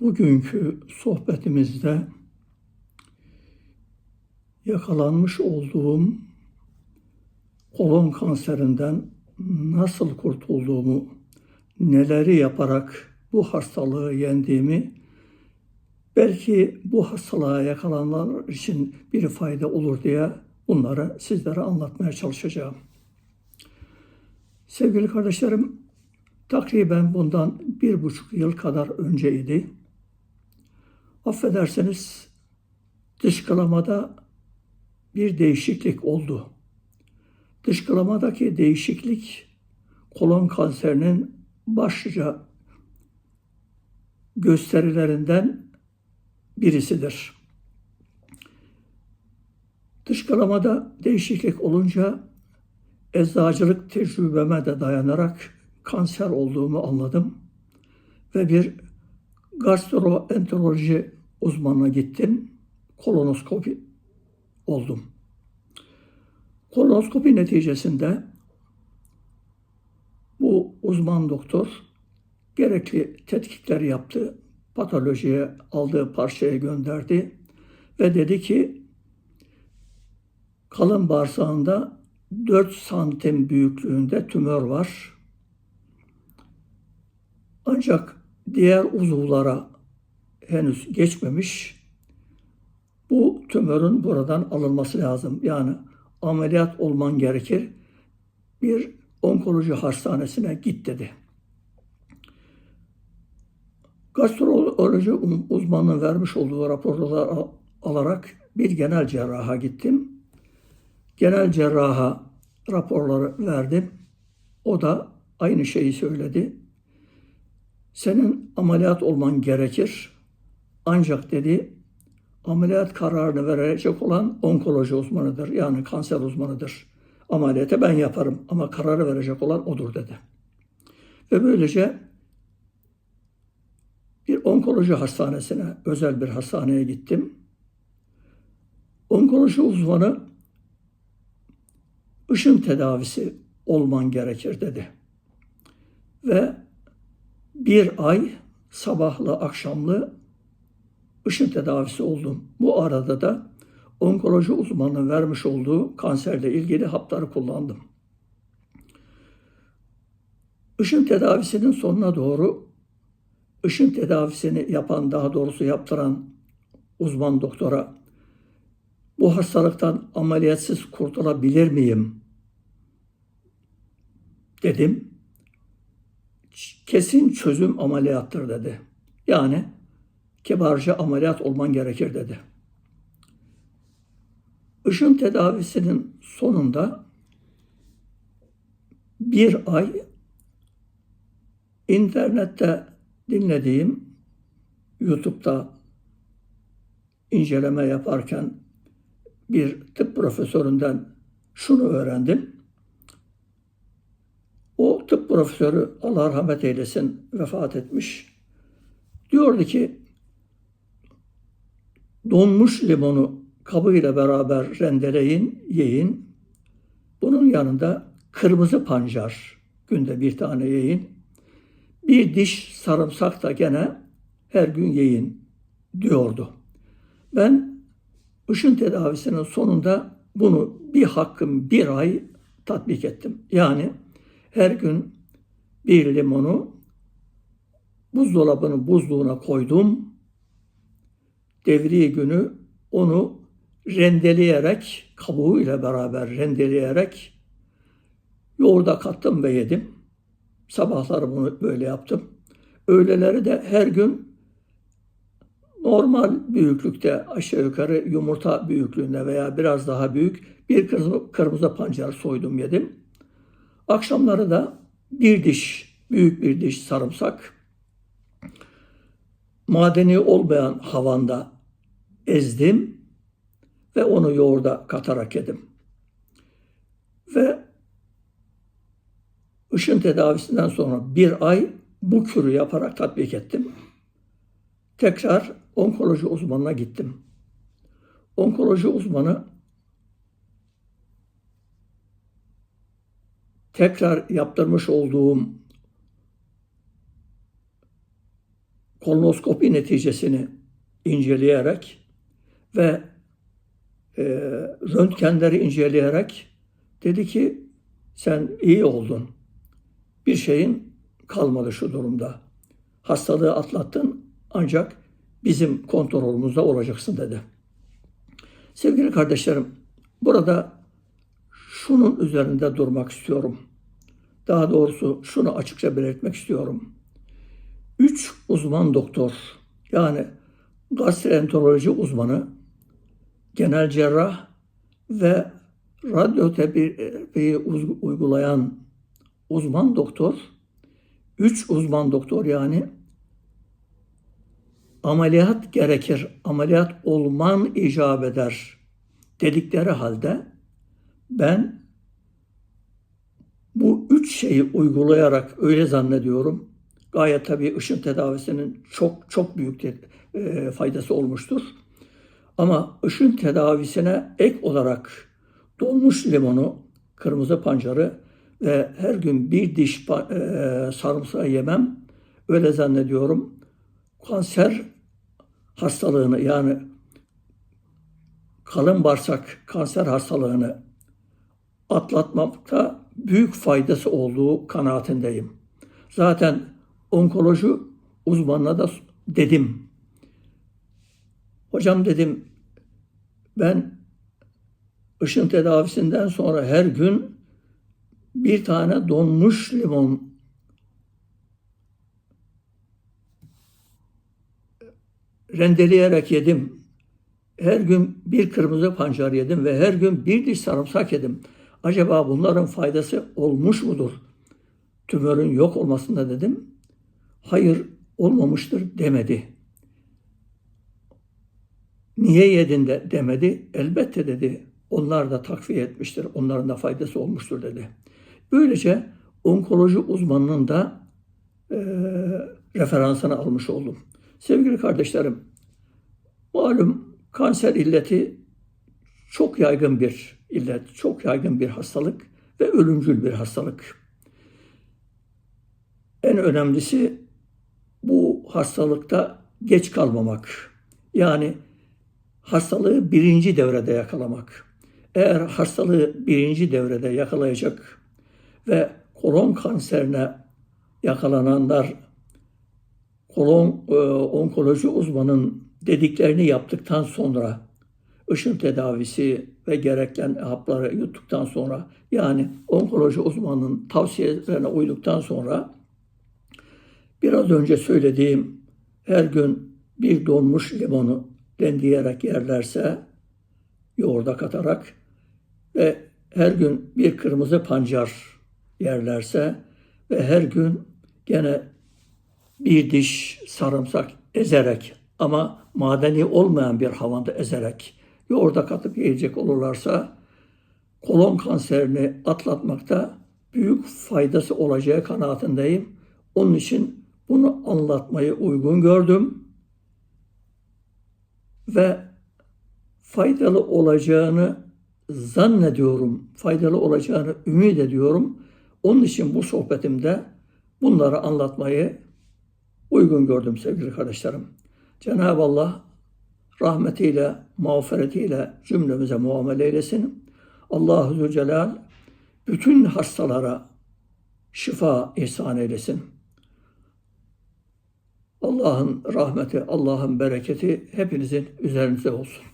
Bugünkü sohbetimizde yakalanmış olduğum kolon kanserinden nasıl kurtulduğumu, neleri yaparak bu hastalığı yendiğimi, belki bu hastalığa yakalananlar için bir fayda olur diye bunları sizlere anlatmaya çalışacağım. Sevgili kardeşlerim, takriben bundan bir buçuk yıl kadar önceydi. Affederseniz dışkılamada bir değişiklik oldu. Dışkılamadaki değişiklik kolon kanserinin başlıca gösterilerinden birisidir. Dışkılamada değişiklik olunca eczacılık tecrübeme de dayanarak kanser olduğumu anladım ve bir gastroenteroloji uzmanına gittim. Kolonoskopi oldum. Kolonoskopi neticesinde bu uzman doktor gerekli tetkikler yaptı. Patolojiye aldığı parçaya gönderdi ve dedi ki kalın bağırsağında 4 santim büyüklüğünde tümör var. Ancak diğer uzuvlara henüz geçmemiş. Bu tümörün buradan alınması lazım. Yani ameliyat olman gerekir. Bir onkoloji hastanesine git dedi. Gastroloji uzmanının vermiş olduğu raporları alarak bir genel cerraha gittim. Genel cerraha raporları verdim. O da aynı şeyi söyledi. Senin ameliyat olman gerekir. Ancak dedi ameliyat kararını verecek olan onkoloji uzmanıdır. Yani kanser uzmanıdır. Ameliyatı ben yaparım ama kararı verecek olan odur dedi. Ve böylece bir onkoloji hastanesine, özel bir hastaneye gittim. Onkoloji uzmanı ışın tedavisi olman gerekir dedi. Ve bir ay sabahlı akşamlı ışın tedavisi oldum. Bu arada da onkoloji uzmanının vermiş olduğu kanserle ilgili hapları kullandım. Işın tedavisinin sonuna doğru ışın tedavisini yapan, daha doğrusu yaptıran uzman doktora bu hastalıktan ameliyatsız kurtulabilir miyim? Dedim. Kesin çözüm ameliyattır dedi. Yani kibarca ameliyat olman gerekir dedi. Işın tedavisinin sonunda bir ay internette dinlediğim YouTube'da inceleme yaparken bir tıp profesöründen şunu öğrendim. Tıp profesörü Allah rahmet eylesin vefat etmiş. Diyordu ki donmuş limonu kabıyla beraber rendeleyin, yiyin. Bunun yanında kırmızı pancar günde bir tane yiyin. Bir diş sarımsak da gene her gün yiyin diyordu. Ben ışın tedavisinin sonunda bunu bir hakkım bir ay tatbik ettim. Yani her gün bir limonu buzdolabının buzluğuna koydum. Devri günü onu rendeleyerek, kabuğuyla beraber rendeleyerek yoğurda kattım ve yedim. Sabahları bunu böyle yaptım. Öğleleri de her gün normal büyüklükte aşağı yukarı yumurta büyüklüğünde veya biraz daha büyük bir kırmızı pancar soydum yedim. Akşamları da bir diş, büyük bir diş sarımsak, madeni olmayan havanda ezdim ve onu yoğurda katarak yedim. Ve ışın tedavisinden sonra bir ay bu kürü yaparak tatbik ettim. Tekrar onkoloji uzmanına gittim. Onkoloji uzmanı tekrar yaptırmış olduğum kolonoskopi neticesini inceleyerek ve e, röntgenleri inceleyerek dedi ki sen iyi oldun. Bir şeyin kalmadı şu durumda. Hastalığı atlattın ancak bizim kontrolümüzde olacaksın dedi. Sevgili kardeşlerim, burada şunun üzerinde durmak istiyorum. Daha doğrusu şunu açıkça belirtmek istiyorum. Üç uzman doktor, yani gastroenteroloji uzmanı, genel cerrah ve radyoterapiyi uygulayan uzman doktor, üç uzman doktor yani ameliyat gerekir, ameliyat olman icap eder dedikleri halde ben bu üç şeyi uygulayarak öyle zannediyorum. Gayet tabii ışın tedavisinin çok çok büyük te- e, faydası olmuştur. Ama ışın tedavisine ek olarak donmuş limonu, kırmızı pancarı ve her gün bir diş e, sarımsağı yemem öyle zannediyorum. Kanser hastalığını yani kalın bağırsak kanser hastalığını atlatmakta büyük faydası olduğu kanaatindeyim. Zaten onkoloji uzmanına da dedim. Hocam dedim ben ışın tedavisinden sonra her gün bir tane donmuş limon rendeleyerek yedim. Her gün bir kırmızı pancar yedim ve her gün bir diş sarımsak yedim. Acaba bunların faydası olmuş mudur? Tümörün yok olmasında dedim. Hayır olmamıştır demedi. Niye yedin de demedi. Elbette dedi. Onlar da takviye etmiştir. Onların da faydası olmuştur dedi. Böylece onkoloji uzmanının da e, referansını almış oldum. Sevgili kardeşlerim, malum kanser illeti çok yaygın bir illet, çok yaygın bir hastalık ve ölümcül bir hastalık. En önemlisi bu hastalıkta geç kalmamak. Yani hastalığı birinci devrede yakalamak. Eğer hastalığı birinci devrede yakalayacak ve kolon kanserine yakalananlar kolon e, onkoloji uzmanın dediklerini yaptıktan sonra ışın tedavisi ve gereken hapları yuttuktan sonra yani onkoloji uzmanının tavsiyelerine uyduktan sonra biraz önce söylediğim her gün bir donmuş limonu rendiyerek yerlerse yoğurda katarak ve her gün bir kırmızı pancar yerlerse ve her gün gene bir diş sarımsak ezerek ama madeni olmayan bir havanda ezerek yoğurda katıp yiyecek olurlarsa kolon kanserini atlatmakta büyük faydası olacağı kanaatindeyim. Onun için bunu anlatmayı uygun gördüm ve faydalı olacağını zannediyorum, faydalı olacağını ümit ediyorum. Onun için bu sohbetimde bunları anlatmayı uygun gördüm sevgili kardeşlerim. Cenab-ı Allah rahmetiyle, mağfiretiyle cümlemize muamele eylesin. Allahu Zülcelal bütün hastalara şifa ihsan eylesin. Allah'ın rahmeti, Allah'ın bereketi hepinizin üzerinize olsun.